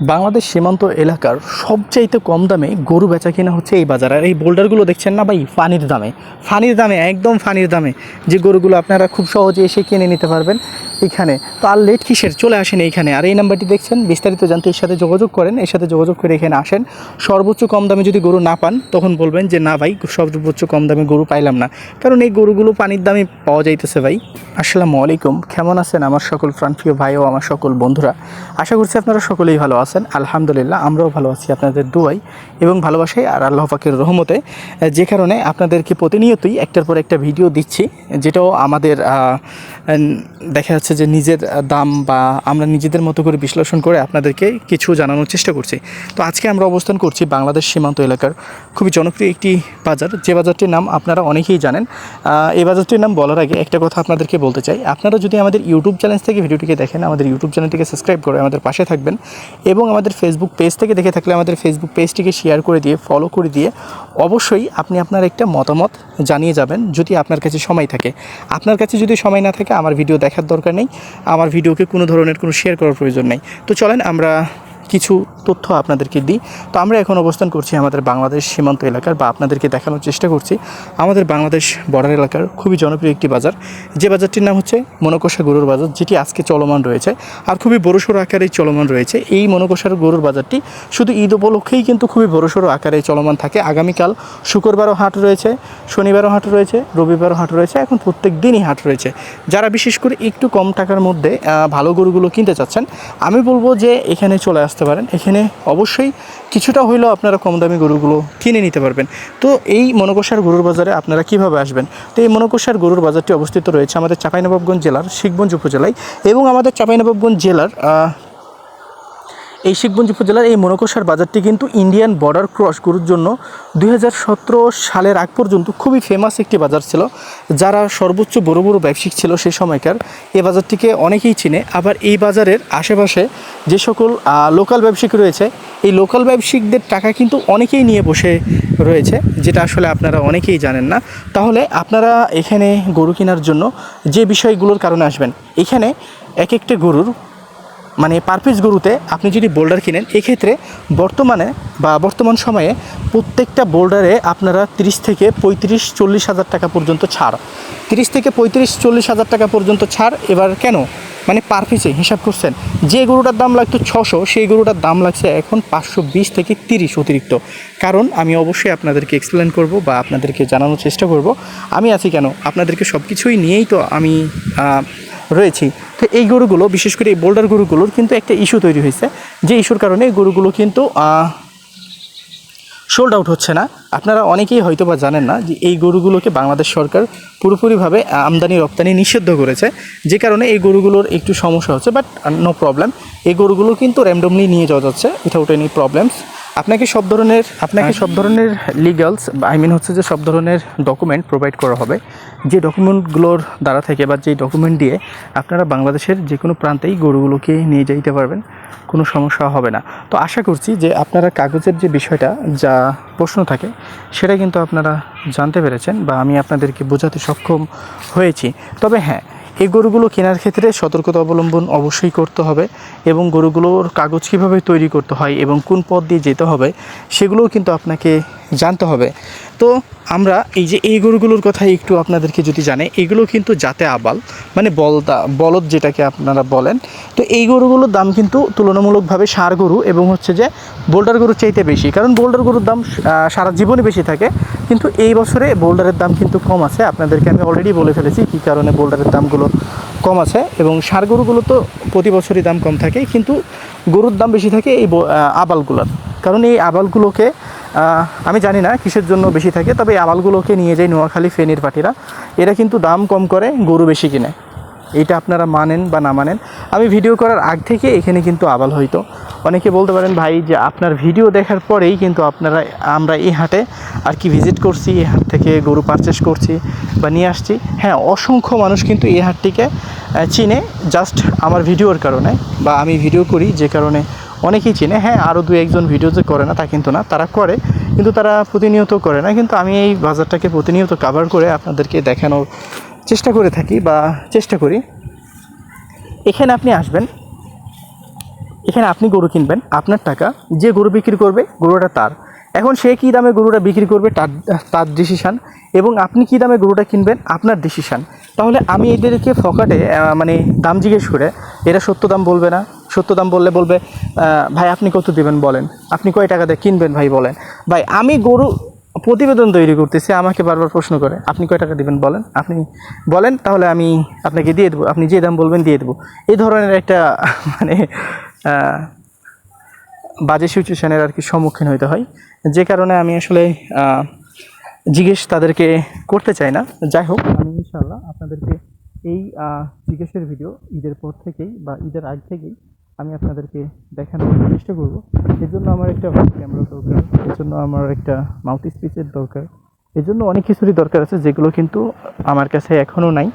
বাংলাদেশ সীমান্ত এলাকার সবচাইতে কম দামে গরু বেচা কিনা হচ্ছে এই বাজার। আর এই বোল্ডারগুলো দেখছেন না ভাই? ফানির দামে। ফানির দামে, একদম ফানির দামে যে গরুগুলো আপনারা খুব সহজে এসে কিনে নিতে পারবেন এখানে। তো আর লেট কিসের? চলে আসেন এইখানে। আর এই নাম্বারটি দেখছেন? বিস্তারিত জানতে এর সাথে যোগাযোগ করেন। এর সাথে যোগাযোগ করে এখানে আসেন। সর্বোচ্চ কম দামে যদি গরু না পান, তখন বলবেন যে, না ভাই, সর্বোচ্চ কম দামে গরু পাইলাম না। কারণ এই গরুগুলো পানির দামে পাওয়া যাইতেছে ভাই। আসসালামু আলাইকুম। কেমন আছেন আমার সকল প্রাণপ্রিয় ভাই ও আমার সকল বন্ধুরা? আশা করছি আপনারা সকলেই ভালো আছেন। আলহামদুলিল্লাহ, আমরাও ভালো আছি আপনাদের দুয়াই এবং ভালোবাসাই আর আল্লাহ পাকের রহমতে। যে কারণে আপনাদেরকে প্রতিনিয়তই একটার পর একটা ভিডিও দিচ্ছি, যেটাও আমাদের দেখা যাচ্ছে যে নিজের দাম বা আমরা নিজেদের মতো করে বিশ্লেষণ করে আপনাদেরকে কিছু জানানোর চেষ্টা করছি। তো আজকে আমরা অবস্থান করছি বাংলাদেশ সীমান্ত এলাকার খুবই জনপ্রিয় একটি বাজার। যে বাজারটির নাম আপনারা অনেকেই জানেন। এই বাজারটির নাম বলার আগে একটা কথা আপনাদেরকে বলতে চাই। আপনারা যদি আমাদের ইউটিউব চ্যানেল থেকে ভিডিওটিকে দেখেন, আমাদের ইউটিউব চ্যানেলটিকে সাবস্ক্রাইব করে আমাদের পাশে থাকবেন এবং আমাদের ফেসবুক পেজ থেকে দেখে থাকলে আমাদের ফেসবুক পেজটিকে শেয়ার করে দিয়ে ফলো করে দিয়ে অবশ্যই আপনি আপনার একটা মতামত জানিয়ে যাবেন যদি আপনার কাছে সময় থাকে। আপনার কাছে যদি সময় না থাকে, আমার ভিডিও দেখার দরকার নেই। আমার ভিডিওকে কোনো ধরনের কোনো শেয়ার করার প্রয়োজন নেই। তো চলেন আমরা কিছু তথ্য আপনাদেরকে দিই। তো আমরা এখন অবস্থান করছি আমাদের বাংলাদেশ সীমান্ত এলাকার বা আপনাদেরকে দেখানোর চেষ্টা করছি। আমাদের বাংলাদেশ বর্ডার এলাকার খুবই জনপ্রিয় একটি বাজার। যে বাজারটির নাম হচ্ছে মনকষা গরুর বাজার, যেটি আজকে চলমান রয়েছে আর খুবই বড়সড় আকারে চলমান রয়েছে। এই মনকষার গরুর বাজারটি শুধু ঈদ উপলক্ষেই কিন্তু খুবই বড়সড় আকারে চলমান থাকে। আগামীকাল শুক্রবারও হাট রয়েছে, শনিবারও হাট রয়েছে, রবিবারও হাট রয়েছে, এখন প্রত্যেক দিনই হাট রয়েছে। যারা বিশেষ করে একটু কম টাকার মধ্যে ভালো গরুগুলো কিনতে চাচ্ছেন, আমি বলব যে এখানে চলে আসতে পারেন। এখানে অবশ্যই কিছুটা হইলেও আপনারা কম দামি গরুগুলো কিনে নিতে পারবেন। তো এই মনকোষার গরুর বাজারে আপনারা কীভাবে আসবেন? তো এই মনকোষার গরুর বাজারটি অবস্থিত রয়েছে আমাদের চাঁপাইনবাবগঞ্জ জেলার শিখগঞ্জ উপজেলায় এবং আমাদের চাঁপাইনবাবগঞ্জ জেলার এই শিখগঞ্জ উপজেলার এই মনকষার বাজারটি কিন্তু ইন্ডিয়ান বর্ডার ক্রস গরুর জন্য দুই হাজার সতেরো সালের আগ পর্যন্ত খুবই ফেমাস একটি বাজার ছিল। যারা সর্বোচ্চ বড় বড় ব্যবসায়িক ছিল সেই সময়কার, এই বাজারটিকে অনেকেই চিনে। আবার এই বাজারের আশেপাশে যে সকল লোকাল ব্যবসায়িক রয়েছে, এই লোকাল ব্যবসায়িকদের টাকা কিন্তু অনেকেই নিয়ে বসে রয়েছে, যেটা আসলে আপনারা অনেকেই জানেন না। তাহলে আপনারা এখানে গরু কেনার জন্য যে বিষয়গুলোর কারণে আসবেন, এখানে এক একটা গরুর মানে পার গরুতে আপনি যদি বোল্ডার কিনেন, এক্ষেত্রে বর্তমানে বা বর্তমান সময়ে প্রত্যেকটা বোল্ডারে আপনারা তিরিশ থেকে পঁয়ত্রিশ চল্লিশ হাজার টাকা পর্যন্ত ছাড়। তিরিশ থেকে পঁয়ত্রিশ চল্লিশ হাজার টাকা পর্যন্ত ছাড়, এবার কেন? মানে পার পিসে হিসাব করছেন, যে গরুটার দাম লাগতো ছশো, সেই গরুটার দাম লাগছে এখন পাঁচশো বিশ থেকে তিরিশ অতিরিক্ত। কারণ আমি অবশ্যই আপনাদেরকে এক্সপ্লেন করব বা আপনাদেরকে জানানোর চেষ্টা করব। আমি আছি কেন? আপনাদেরকে সব কিছুই নিয়েই তো আমি রয়েছি। তো এই গরুগুলো, বিশেষ করে এই বোল্ডার গরুগুলোর কিন্তু একটা ইস্যু তৈরি হয়েছে। যে ইস্যুর কারণে এই গরুগুলো কিন্তু সোল্ড আউট হচ্ছে না। আপনারা অনেকেই হয়তো বা জানেন না যে এই গরুগুলোকে বাংলাদেশ সরকার পুরোপুরিভাবে আমদানি, রপ্তানি নিষিদ্ধ করেছে। যে কারণে এই গরুগুলোর একটু সমস্যা হচ্ছে বাট নো প্রবলেম এই গরুগুলো কিন্তু র্যান্ডমলি নিয়ে যাওয়া যাচ্ছে। উইথাউট এনি প্রবলেমস আপনাকে সব ধরনের আপনাকে সব ধরনের লিগালস আই মিন হচ্ছে যে সব ধরনের ডকুমেন্ট প্রোভাইড করা হবে। যে ডকুমেন্টগুলোর দ্বারা থেকে বা যে ডকুমেন্ট দিয়ে আপনারা বাংলাদেশের যে কোনো প্রান্তেই গরুগুলোকে নিয়ে যাইতে পারবেন কোনো সমস্যা হবে না। তো আশা করছি যে আপনারা কাগজের যে বিষয়টা যা প্রশ্ন থাকে সেটা কিন্তু আপনারা জানতে পেরেছেন বা আমি আপনাদেরকে বোঝাতে সক্ষম হয়েছি। তবে হ্যাঁ এই গরুগুলো কেনার ক্ষেত্রে সতর্কতা অবলম্বন অবশ্যই করতে হবে এবং গরুগুলোর কাগজ কীভাবে তৈরি করতে হয় এবং কোন পথ দিয়ে যেতে হবে, সেগুলোও কিন্তু আপনাকে জানতে হবে। তো আমরা এই যে এই গরুগুলোর কথা একটু আপনাদেরকে যদি জানে এগুলো কিন্তু জাতে আবাল মানে বলদা, বলদ যেটাকে আপনারা বলেন। তো এই গরুগুলোর দাম কিন্তু তুলনামূলকভাবে সার গরু এবং হচ্ছে যে বোল্ডার গরুর চাইতে বেশি। কারণ বোল্ডার গরুর দাম সারা জীবনই বেশি থাকে। কিন্তু এই বছরে বোল্ডারের দাম কিন্তু কম আছে। আপনাদেরকে আমি অলরেডি বলে ফেলেছি কী কারণে বোল্ডারের দামগুলো কম আছে এবং সার গরুগুলো তো প্রতি বছরই দাম কম থাকে, কিন্তু গরুর দাম বেশি থাকে এই আবালগুলোর। কারণ এই আবালগুলোকে আমি জানি না কিসের জন্য বেশি থাকে, তবে এই নিয়ে যায় নোয়াখালী ফেনীর পাটিরা এরা কিন্তু দাম কম করে, গরু বেশি কিনে। এটা আপনারা মানেন বা না মানেন, আমি ভিডিও করার আগ থেকে এখানে কিন্তু আবাল হইতো। অনেকে বলতে পারেন, ভাই, যে আপনার ভিডিও দেখার পরেই কিন্তু আপনারা, আমরা এই হাটে আর কি ভিজিট করছি, এই হাট থেকে গরু পারচেস করছি বা নিয়ে আসছি। হ্যাঁ অসংখ্য মানুষ কিন্তু এই হাটটিকে চিনে জাস্ট আমার ভিডিওর কারণে বা আমি ভিডিও করি যে কারণে অনেকেই চিনে হ্যাঁ আরও দু একজন ভিডিও যে করে না, তা কিন্তু না, তারা করে, কিন্তু তারা প্রতিনিয়ত করে না, কিন্তু আমি এই বাজারটাকে প্রতিনিয়ত কাভার করে আপনাদেরকে দেখানোর চেষ্টা করে থাকি বা চেষ্টা করি। এখানে আপনি আসবেন, এখানে আপনি গরু কিনবেন, আপনার টাকা, যে গরু বিক্রি করবে, গরুটা তার। এখন সে কী দামে গরুটা বিক্রি করবে, তার তার ডিসিশান এবং আপনি কী দামে গরুটা কিনবেন, আপনার ডিসিশান তাহলে আমি এদেরকে ফকাটে মানে দাম জিজ্ঞেস করে, এরা সত্য দাম বলবে না সত্য দাম বললে বলবে ভাই আপনি কত দেবেন বলেন। আপনি কয় টাকা দিয়ে কিনবেন ভাই বলেন। ভাই, আমি গরু প্রতিবেদন তৈরি করতেছি, আমাকে বারবার প্রশ্ন করে, আপনি কয় টাকা দিবেন বলেন? আপনি বলেন, তাহলে আমি আপনাকে দিয়ে দেবো। আপনি যে দাম বলবেন দিয়ে দেবো। এই ধরনের একটা মানে বাজে সিচুয়েশানের আর কি সম্মুখীন হইতে হয়। যে কারণে আমি আসলে জিজ্ঞেস তাদেরকে করতে চাই না। যাই হোক, আমি ইনশাল্লাহ আপনাদেরকে এই জিজ্ঞেসের ভিডিও ঈদের পর থেকেই বা ঈদের আগ থেকেই আমি আপনাদেরকে দেখানোর চেষ্টা করব। এর জন্য আমার একটা ক্যামেরা দরকার, এর জন্য আমার একটা মাউথ স্পিচের দরকার, এর জন্য অনেক কিছুরই দরকার আছে, যেগুলো কিন্তু আমার কাছে এখনও নাই।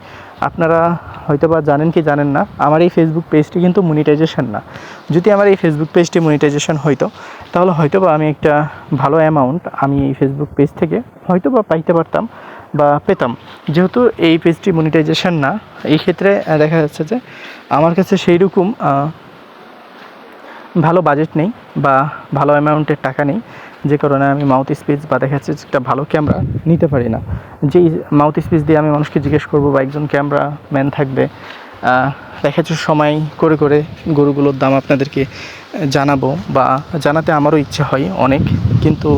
আপনারা হয়তো বা জানেন কি জানেন না, আমার এই ফেসবুক পেজটি কিন্তু মনিটাইজেশন না। যদি আমার এই ফেসবুক পেজটি মনিটাইজেশন হইতো তাহলে হয়তো বা আমি একটা ভালো অ্যামাউন্ট আমি এই ফেসবুক পেজ থেকে হয়তো বা পাইতে পারতাম বা পেতাম। যেহেতু এই পেজটি মনিটাইজেশন না, এই ক্ষেত্রে দেখা যাচ্ছে যে আমার কাছে সেই রকম ভালো বাজেট নেই বা ভালো অ্যামাউন্টের টাকা নেই, যে কারণে আমি মাউথ স্পিচ বা দেখা যাচ্ছে একটা ভালো ক্যামেরা নিতে পারি না। যেই মাউথ স্পিচ দিয়ে আমি মানুষকে জিজ্ঞেস করব বা একজন ক্যামেরা ম্যান থাকবে দেখা যাচ্ছে সময় করে করে গরুগুলোর দাম আপনাদেরকে জানাব বা জানাতে আমারও ইচ্ছে হয় অনেক, কিন্তু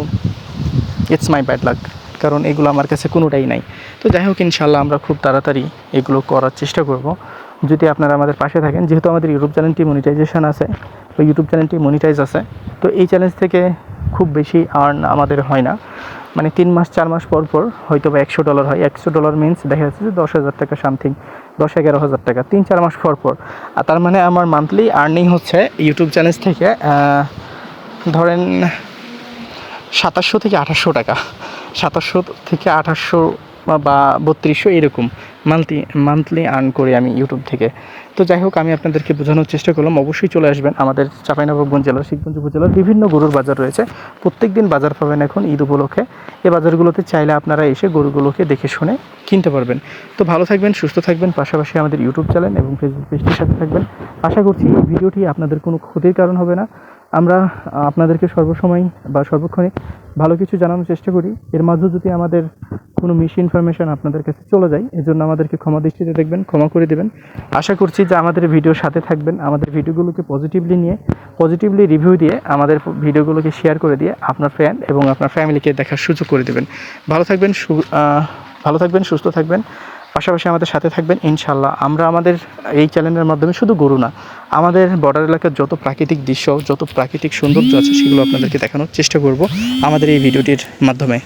ইটস মাই ব্যাড লাক কারণ এগুলো আমার কাছে কোনোটাই নাই। তো যাই হোক ইনশাল্লাহ আমরা খুব তাড়াতাড়ি এগুলো করার চেষ্টা করব। যদি আপনারা আমাদের পাশে থাকেন, যেহেতু আমাদের ইউটিউব চ্যানেলটি মনিটাইজেশন আছে তো ইউটিউব চ্যানেলটি মনিটাইজ আছে, তো এই চ্যালেঞ্জ থেকে খুব বেশি আর্ন আমাদের হয় না। মানে তিন মাস, চার মাস পর পর হয়তো বা একশো ডলার হয়। একশো ডলার মিনস দেখা যাচ্ছে যে দশ হাজার টাকা সামথিং দশ, এগারো হাজার টাকা, তিন, চার মাস পর পর। আর তার মানে আমার মান্থলি আর্নিং হচ্ছে ইউটিউব চ্যানেল থেকে ধরেন সাতাশশো থেকে আঠাশশো টাকা। সাতাশশো থেকে আঠাশশো বা বত্রিশশো এরকম মান্থলি মান্থলি আর্ন করি আমি ইউটিউব থেকে। তো যাই হোক, আমি আপনাদেরকে বোঝানোর চেষ্টা করলাম। অবশ্যই চলে আসবেন আমাদের চাঁপাইনবাবগঞ্জ জেলার শিবগঞ্জ উপজেলার বিভিন্ন গরুর বাজার রয়েছে। প্রত্যেক দিন বাজার পাবেন এখন ঈদ উপলক্ষে। এই বাজারগুলোতে চাইলে আপনারা এসে গরুগুলোকে দেখে শুনে কিনতে পারবেন। তো ভালো থাকবেন, সুস্থ থাকবেন। পাশাপাশি আমাদের ইউটিউব চ্যানেল এবং ফেসবুক পেজটির সাথে থাকবেন। আশা করছি এই ভিডিওটি আপনাদের কোনো ক্ষতির কারণ হবে না। আমরা আপনাদেরকে সর্বসময় বা সর্বক্ষণিক ভালো কিছু জানানোর চেষ্টা করি। এর মাঝে যদি আমাদের কোনো মিস ইনফরমেশন আপনাদের কাছে চলে যায়, এজন্য আমাদেরকে ক্ষমা দৃষ্টিতে দেখবেন, ক্ষমা করে দেবেন। আশা করছি যে আমাদের ভিডিওর সাথে থাকবেন, আমাদের ভিডিওগুলোকে পজিটিভলি নিয়ে পজিটিভলি রিভিউ দিয়ে আমাদের ভিডিওগুলোকে শেয়ার করে দিয়ে আপনার ফ্রেন্ড এবং আপনার ফ্যামিলিকে দেখার সুযোগ করে দেবেন। ভালো থাকবেন ভালো থাকবেন, সুস্থ থাকবেন, পাশাপাশি আমাদের সাথে থাকবেন ইনশাল্লাহ আমরা আমাদের এই চ্যানেলের মাধ্যমে শুধু গরু না, আমাদের বর্ডার এলাকার যত প্রাকৃতিক দৃশ্য, যত প্রাকৃতিক সৌন্দর্য আছে, সেগুলো আপনাদেরকে দেখানোর চেষ্টা করব আমাদের এই ভিডিওটির মাধ্যমে।